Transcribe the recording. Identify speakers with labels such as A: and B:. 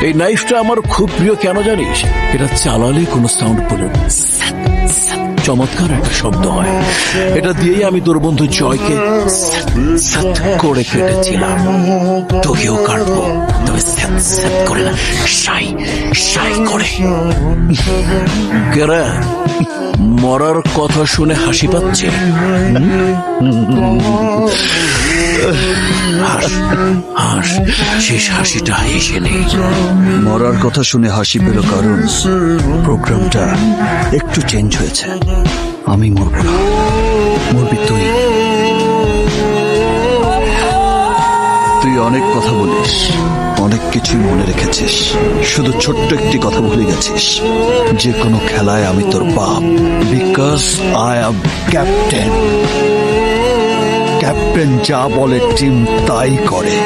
A: এই নাইফটা আমার খুব প্রিয় কেন জানিস? এটা চালালে কোনো সাউন্ড স্যাট, চমৎকার একটা শব্দ হয়। এটা দিয়েই আমি তোর বন্ধু জয়কে করে কেটেছিলাম। তোকেও কাটবো। তবে করে না সাই সাই করে। কেরা? মরার কথা শুনে হাসি পাচ্ছে? হাস হাস, শেষ হাসিটা হেসে নেই।
B: মরার কথা শুনে হাসি পেল কারণ প্রোগ্রামটা একটু চেঞ্জ হয়েছে। আমি মরব না। মরবি তুই। তুই অনেক কথা বলিস, অনেক কিছুই মনে রেখেছিস। শুধু ছোট্ট একটি কথা ভুলে গেছিস। যে কোনো খেলায় আমি তোর বাপ। Because I am captain captain যা বলে টিম তাই করে।